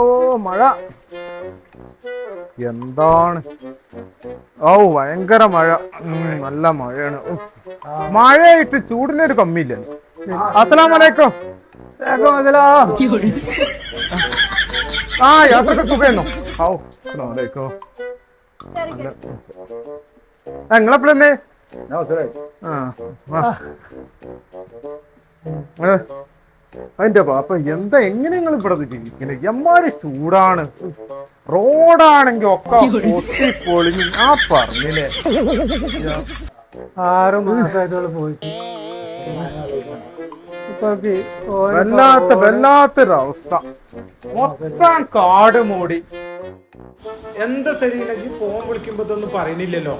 ഓ മഴ. എന്താണ്? ഓ ഭയങ്കര മഴ. നല്ല മഴയാണ്. മഴയായിട്ട് ചൂടിനൊരു കമ്മിയില്ല. അസലാമലൈക്കും ആ യാത്രയ്ക്ക് സുഖമായിരുന്നു? ഔ അസ്സലാമലൈക്കും. നിങ്ങളെപ്പോഴെന്നേ അതിന്റെ പാപ്പ എന്താ എങ്ങനെ നിങ്ങൾ ഇവിടെ ജീവിക്കുന്നത് എമ്മാരി ചൂടാണ്. റോഡാണെങ്കി ഒക്കെ പൊട്ടി പൊളിഞ്ഞ് ആ പറഞ്ഞില്ലേ ആറ് മാസമായിട്ടുള്ള പോയിട്ട് വല്ലാത്ത വല്ലാത്തൊരവസ്ഥ. മൊത്തം കാട് മൂടി. എന്താ ശരീരം ഈ ഫോൺ വിളിക്കുമ്പോ ഇതൊന്നും പറയുന്നില്ലല്ലോ.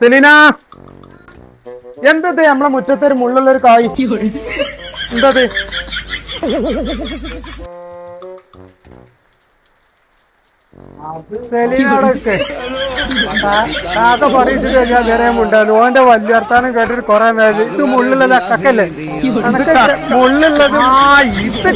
സെലീന. എന്തത് നമ്മളെ മുറ്റത്തൊരു ഒരു കായ്? എന്തത് സെലീനോടൊക്കെ താത്ത പറയിച്ചിട്ട് കഴിഞ്ഞാൽ നേരെ മുണ്ടാലും. ഓന്റെ വലിയ വർത്താനം കേട്ടിട്ട് കൊറേ നേരം ഇത് മുള്ളിലുള്ള കക്കല്ലേ? മുള്ളുള്ളത് ആ ഇത്